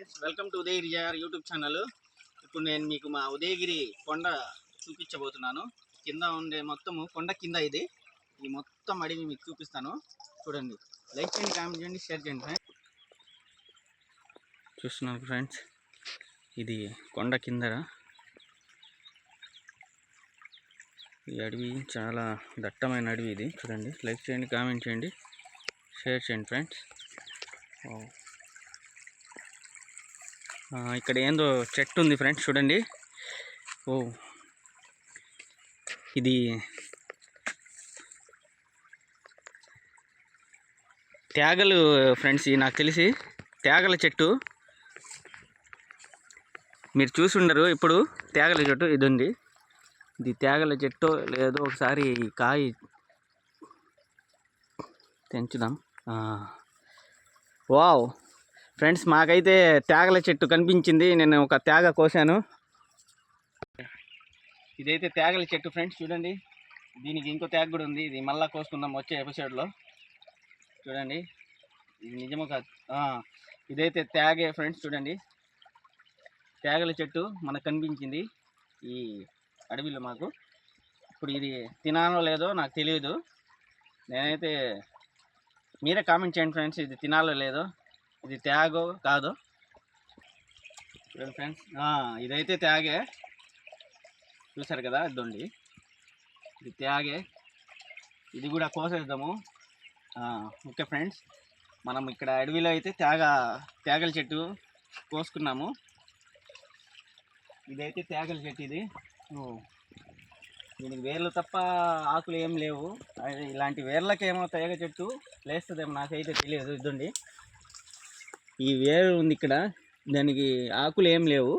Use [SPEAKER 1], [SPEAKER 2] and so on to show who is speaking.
[SPEAKER 1] Friends welcome to Udayagiri YouTube channel ఇప్పుడు నేను మీకు మా ఉదయగిరి కొండ చూపించబోతున్నాను. కింద ఉండే మొత్తము కొండ కింద ఇది. ఈ మొత్తం అడిగి మీకు చూపిస్తాను. చూడండి. లైక్ చేయండి కామెంట్ చేయండి షేర్ చేయండి ఫ్రెండ్స్ చూస్తున్నారు ఫ్రెండ్స్ ఇది కొండ కిందర? ఈ అడవి చాలా దట్టమైన అడవి ఇది. చూడండి. లైక్ చేయండి కామెంట్ చేయండి షేర్ చేయండి ఫ్రెండ్స్ ఓ ఇక్కడ ఏందో చెట్టు ఉంది ఫ్రెండ్స్ చూడండి. ఓ ఇది తేగలు ఫ్రెండ్స్ ఇది నాకు తెలిసి తేగల చెట్టు. మీరు చూసి ఉండరు ఇప్పుడు తేగల చెట్టు ఇది ఉంది. ఇది తేగల చెట్టు లేదో ఒకసారి కాయి కాయ తెంచుదాం. వావ్! ఫ్రెండ్స్ మాకైతే తేగల చెట్టు కనిపించింది. నేను ఒక తేగ కోసాను. ఇదైతే తేగల చెట్టు ఫ్రెండ్స్ చూడండి. దీనికి ఇంకో తేగ కూడా ఉంది. ఇది మళ్ళీ కోసుకుందాం వచ్చే ఎపిసోడ్లో చూడండి. ఇది నిజము కాదు? ఇదైతే తేగే ఫ్రెండ్స్ చూడండి. తేగల చెట్టు మనకు కనిపించింది ఈ అడవిలో మాకు. ఇప్పుడు ఇది తినాలో లేదో నాకు తెలియదు నేనైతే మీరే కామెంట్ చేయండి ఫ్రెండ్స్ ఇది తినాలో లేదో. ఇది త్యాగో కాదు. ఫ్రెండ్స్. ఇదైతే త్యాగే చూసారు కదా ఇదండి. ఇది త్యాగే ఇది కూడా కోసేద్దాము. Okay friends. మనం ఇక్కడ అడవిలో అయితే త్యాగ త్యాగల చెట్టు కోసుకున్నాము. ఇదైతే త్యాగల చెట్టు ఇది. దీనికి వేర్లు తప్ప ఆకులు ఏం లేవు. ఇలాంటి ఇలాంటి వేర్లకేమో తేగ చెట్టు లేస్తుందేమో నాకైతే తెలియదు ఇదండి. ఈ వేరు ఉంది ఇక్కడ. దానికి ఆకులు ఏం లేవు.